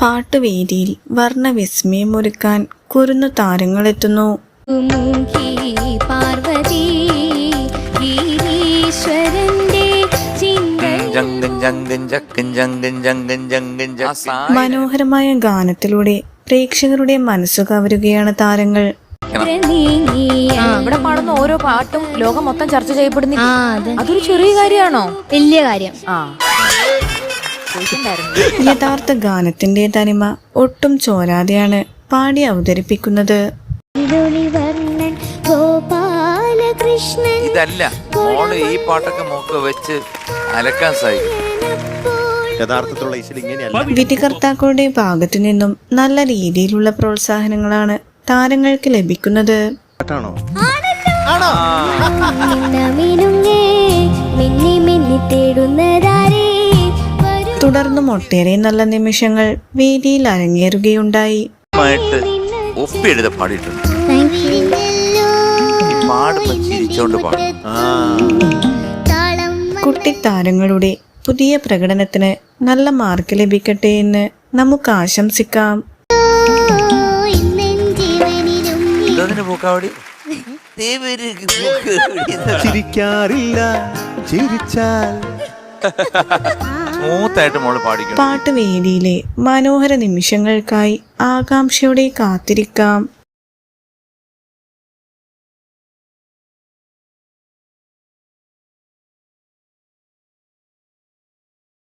പാട്ടുവേദിയിൽ വർണവിസ്മയമൊരുക്കാൻ കുരുന്നു താരങ്ങളെത്തുന്നു. മനോഹരമായ ഗാനത്തിലൂടെ പ്രേക്ഷകരുടെ മനസ്സ് കവരുകയാണ് താരങ്ങൾ. ആ ഇവിടെ പാടുന്ന ഓരോ പാട്ടും ലോകം മൊത്തം ചർച്ച ചെയ്യപ്പെടുന്നില്ല. അതൊരു ചെറിയ കാര്യമാണോ? വലിയ കാര്യം. ആ. യഥാർത്ഥ ഗാനത്തിന്റെ തനിമ ഒട്ടും ചോരാതെയാണ് പാടി അവതരിപ്പിക്കുന്നത്. വർണൻ ഗോപാലകൃഷ്ണൻ ഇതല്ല മോൾ ഈ പാട്ടൊക്കെ മൂക്ക് വെച്ച് അലക്കാൻ സാധിക്കും. വിധികർത്താക്കളുടെ ഭാഗത്തു നിന്നും നല്ല രീതിയിലുള്ള പ്രോത്സാഹനങ്ങളാണ് താരങ്ങൾക്ക് ലഭിക്കുന്നത്. ആണോ? ആണോ മിന്നി മിന്നി തുടർന്നും ഒട്ടേറെ നല്ല നിമിഷങ്ങൾ വേദിയിൽ അരങ്ങേറുകയുണ്ടായി. ഒപ്പിയെടുത്ത് പാടിയിട്ടുണ്ട്. കുട്ടിത്താരങ്ങളുടെ പുതിയ പ്രകടനത്തിന് നല്ല മാർക്ക് ലഭിക്കട്ടെ എന്ന് നമുക്ക് ആശംസിക്കാം. ചിരിക്കാറില്ല ചിരിച്ചാൽ. സ്മൂത്തായിട്ട് മോൾ പാടിക്കും പാട്ടുവേദിയിലെ മനോഹര നിമിഷങ്ങൾക്കായി ആകാംക്ഷയോടെ കാത്തിരിക്കാം.